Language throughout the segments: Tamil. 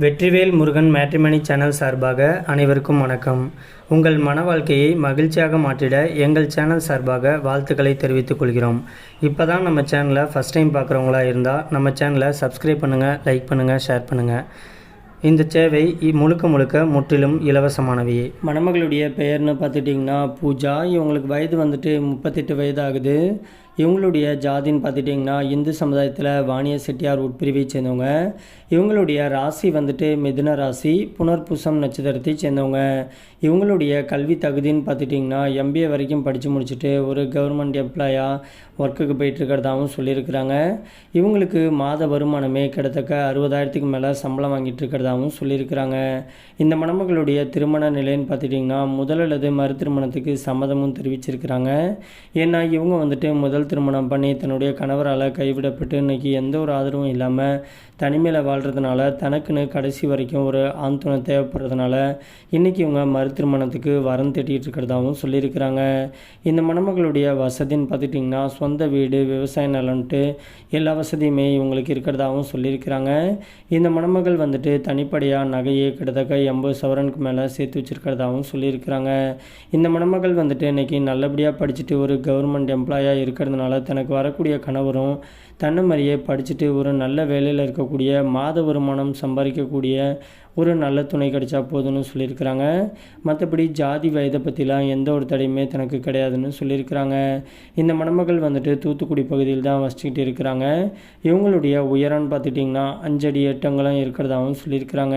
வெற்றிவேல் முருகன் மேட்ரிமணி சேனல் சார்பாக அனைவருக்கும் வணக்கம். உங்கள் மன வாழ்க்கையை மகிழ்ச்சியாக மாற்றிட எங்கள் சேனல் சார்பாக வாழ்த்துக்களை தெரிவித்துக் கொள்கிறோம். இப்போ தான் நம்ம சேனலை ஃபஸ்ட் டைம் பார்க்குறவங்களா இருந்தால் நம்ம சேனலை சப்ஸ்கிரைப் பண்ணுங்கள் லைக் பண்ணுங்கள் ஷேர் பண்ணுங்கள் இந்த சேவை முழுக்க முழுக்க முற்றிலும் இலவசமானவையே மணமகளுடைய பெயர்னு பார்த்துட்டிங்கன்னா பூஜா. இவங்களுக்கு வயது வந்துட்டு முப்பத்தெட்டு வயது ஆகுது இவங்களுடைய ஜாதின்னு பார்த்துட்டிங்கன்னா இந்து சமுதாயத்தில் வாணிய செட்டியார் உட்பிரிவை சேர்ந்தவங்க. இவங்களுடைய ராசி வந்துட்டு மிதுன ராசி புனர்பூசம் நட்சத்திரத்தை சேர்ந்தவங்க. இவங்களுடைய கல்வி தகுதின்னு பார்த்துட்டிங்கன்னா எம்பிஏ வரைக்கும் படித்து முடிச்சுட்டு ஒரு கவர்மெண்ட் எம்ப்ளாயாக ஒர்க்குக்கு போயிட்டுருக்கிறதாகவும் சொல்லியிருக்கிறாங்க. இவங்களுக்கு மாத வருமானமே கிட்டத்தக்க அறுபதாயிரத்துக்கு மேலே சம்பளம் வாங்கிட்டு இருக்கிறதாகவும் சொல்லியிருக்கிறாங்க. இந்த மணமகளுடைய திருமண நிலைன்னு பார்த்துட்டிங்கன்னா முதல் அல்லது மறு திருமணத்துக்கு சம்மதமும் தெரிவிச்சிருக்கிறாங்க. ஏன்னா இவங்க வந்துட்டு முதல் திருமணம் பண்ணி தன்னுடைய கணவரால் கைவிடப்பட்டு இன்னைக்கு எந்த ஒரு ஆதரவும் இல்லாமல் தனிமையில் வாழ்கிறதுனால தனக்குன்னு கடைசி வரைக்கும் ஒரு ஆண் துணை தேவைப்படுறதுனால இன்றைக்கி இவங்க மறு திருமணத்துக்கு வரம் தேடிட்டு இருக்கிறதாகவும் சொல்லியிருக்கிறாங்க. இந்த மணமகளுடைய வசதின்னு பார்த்துட்டிங்கன்னா சொந்த வீடு விவசாய நிலம்ட்டு எல்லா வசதியுமே இவங்களுக்கு இருக்கிறதாகவும் சொல்லியிருக்கிறாங்க. இந்த மணமகள் வந்துட்டு தனிப்படையாக நகையை கிட்டத்தட்ட எண்பது சவரனுக்கு மேலே சேர்த்து வச்சிருக்கிறதாகவும் சொல்லியிருக்கிறாங்க. இந்த மணமகள் வந்துட்டு இன்னைக்கு நல்லபடியாக படிச்சுட்டு ஒரு கவர்மெண்ட் எம்ப்ளாயாக இருக்கிறது இருக்கிறதுனால தனக்கு வரக்கூடிய கணவரும் தன்னை மாதிரியே படிச்சுட்டு ஒரு நல்ல வேலையில் இருக்கக்கூடிய மாத வருமானம் சம்பாதிக்கக்கூடிய ஒரு நல்ல துணை கிடைச்சா போதும்னு சொல்லியிருக்கிறாங்க. மற்றபடி ஜாதி வயதை பற்றிலாம் எந்த ஒரு தடையுமே தனக்கு கிடையாதுன்னு சொல்லியிருக்கிறாங்க. இந்த மணமகள் வந்துட்டு தூத்துக்குடி பகுதியில் தான் வசிச்சுக்கிட்டு இருக்கிறாங்க. இவங்களுடைய உயரம்னு பார்த்துட்டிங்கன்னா அஞ்சடி எட்டங்களும் இருக்கிறதாகவும் சொல்லியிருக்கிறாங்க.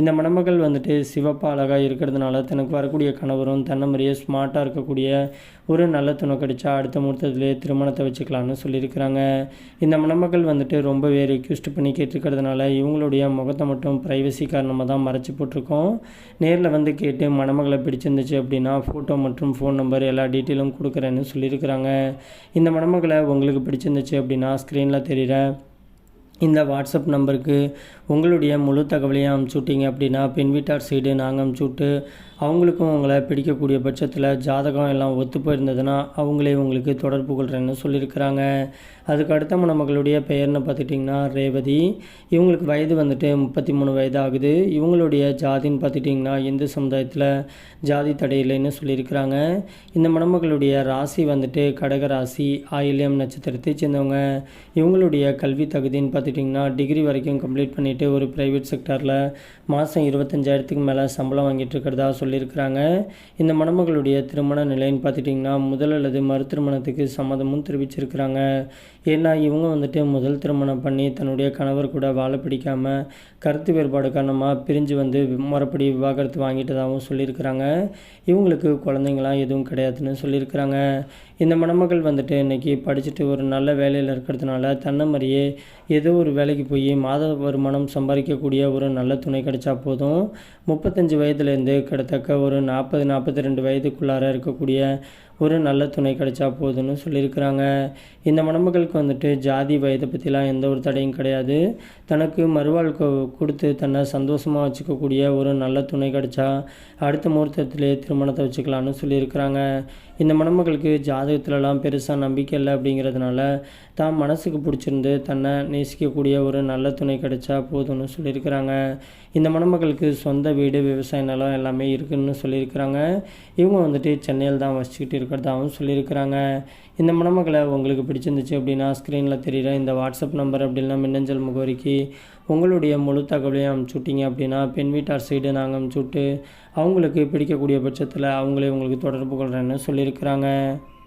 இந்த மணமகள் வந்துட்டு சிவப்பா அழகாக இருக்கிறதுனால தனக்கு வரக்கூடிய கணவரும் தன்னை மாதிரியே ஸ்மார்ட்டாக இருக்கக்கூடிய ஒரு நல்ல துணை கிடைச்சா அடுத்த முகூர்த்தத்திலே திருமணத்தை வச்சுக்கலாம்னு சொல்லியிருக்கிறாங்க. இந்த மணமகள் வந்துட்டு ரொம்பவே ரெக்யூஸ்ட் பண்ணி கேட்டிருக்கிறதுனால இவங்களுடைய முகத்தை மட்டும் ப்ரைவசிக்காக காரணமாக தான் மறைச்சி போட்டிருக்கோம். நேரில் வந்து கேட்டு மணமகளை பிடிச்சிருந்துச்சு அப்படின்னா ஃபோட்டோ மற்றும் ஃபோன் நம்பர் எல்லா டீட்டெயிலும் கொடுக்குறேன்னு சொல்லியிருக்கிறாங்க. இந்த மணமகளை உங்களுக்கு பிடிச்சிருந்துச்சு அப்படின்னா ஸ்க்ரீனில் தெரிகிற இந்த வாட்ஸ்அப் நம்பருக்கு உங்களுடைய முழு தகவலையும் அமுச்சு விட்டீங்க அப்படின்னா பெண் வீட்டார் சைடு நாங்கள் அமுச்சு விட்டு அவங்களுக்கும் உங்களை பிடிக்கக்கூடிய பட்சத்தில் ஜாதகம் எல்லாம் ஒத்து போயிருந்ததுன்னா அவங்களே உங்களுக்கு தொடர்பு கொள்கிறேன்னு சொல்லியிருக்கிறாங்க. அதுக்கு அடுத்த மணமகளுடைய பெயர்னு பார்த்துட்டிங்கன்னா ரேவதி. இவங்களுக்கு வயது வந்துட்டு முப்பத்தி மூணு வயது ஆகுது இவங்களுடைய ஜாதின்னு பார்த்துட்டிங்கன்னா இந்து சமுதாயத்தில் ஜாதி தடை இல்லைன்னு சொல்லியிருக்கிறாங்க. இந்த மணமகளுடைய ராசி வந்துட்டு கடக ராசி ஆயில்யம் நட்சத்திரத்தை சேர்ந்தவங்க. இவங்களுடைய கல்வி தகுதின்னு பார்த்துட்டிங்கன்னா டிகிரி வரைக்கும் கம்ப்ளீட் பண்ணிவிட்டு ஒரு ப்ரைவேட் செக்டாரில் மாதம் இருபத்தஞ்சாயிரத்துக்கு மேலே சம்பளம் வாங்கிட்டு இருக்கிறதா சொல்லியிருக்கிறாங்க. இந்த மணமகளுடைய திருமண நிலைன்னு பார்த்துட்டிங்கன்னா முதல் அல்லது மறு திருமணத்துக்கு சம்மதமும் தெரிவிச்சிருக்கிறாங்க. ஏன்னா இவங்க வந்துட்டு முதல் திருமணம் பண்ணி தன்னுடைய கணவர் கூட வாழ பிடிக்காமல் கருத்து வேறுபாடு காரணமாக பிரிஞ்சு வந்து முறைப்படி விவாகரத்து வாங்கிட்டதாகவும் சொல்லியிருக்கிறாங்க. இவங்களுக்கு குழந்தைங்களாம் எதுவும் கிடையாதுன்னு சொல்லியிருக்கிறாங்க. இந்த மணமகள் வந்துட்டு இன்னைக்கு படிச்சுட்டு ஒரு நல்ல வேலையில் இருக்கிறதுனால தன்னை மாதிரியே ஏதோ ஒரு வேலைக்கு போய் மாத வருமானம் சம்பாதிக்கக்கூடிய ஒரு நல்ல துணை கிடைச்சா போதும். முப்பத்தஞ்சு வயதுலேருந்து கிட்டத்தக்க ஒரு நாற்பது நாற்பத்தி ரெண்டு வயதுக்குள்ளார இருக்கக்கூடிய ஒரு நல்ல துணை கிடைச்சா போதும்னு சொல்லியிருக்கிறாங்க. இந்த மணமகளுக்கு வந்துட்டு ஜாதி வயதை பற்றிலாம் எந்த ஒரு தடையும் கிடையாது. தனக்கு மறுவாழ் கொடுத்து தன்னை சந்தோஷமாக வச்சுக்கக்கூடிய ஒரு நல்ல துணை கிடைச்சா அடுத்த முகூர்த்தத்திலே திருமணத்தை வச்சுக்கலாம்னு சொல்லியிருக்கிறாங்க. இந்த மணமகளுக்கு ஜாதகத்துலலாம் பெருசாக நம்பிக்கை இல்லை அப்படிங்கிறதுனால தான் மனசுக்கு பிடிச்சிருந்து தன்னை நேசிக்கக்கூடிய ஒரு நல்ல துணை கிடைச்சா போதும்னு சொல்லியிருக்கிறாங்க. இந்த மணமகளுக்கு சொந்த வீடு விவசாய நிலம் எல்லாமே இருக்குன்னு சொல்லியிருக்கிறாங்க. இவங்க வந்துட்டு சென்னையில் தான் வசிச்சுக்கிட்டு இருக்கிறதாகவும் சொல்லியிருக்கிறாங்க. இந்த மணமகளை உங்களுக்கு பிடிச்சிருந்துச்சு அப்படின்னா ஸ்க்ரீனில் தெரிகிற இந்த வாட்ஸ்அப் நம்பர் அப்படின்னா மின்னஞ்சல் முகவரிக்கு உங்களுடைய முழு தகவலையும் அமுச்சு விட்டீங்க அப்படின்னா பெண் வீட்டார் சைடு நாங்கள் அமுச்சு விட்டு அவங்களுக்கு பிடிக்கக்கூடிய பட்சத்தில் அவங்களே உங்களுக்கு தொடர்பு கொள்கிறேன்னு சொல்லியிருக்கிறாங்க.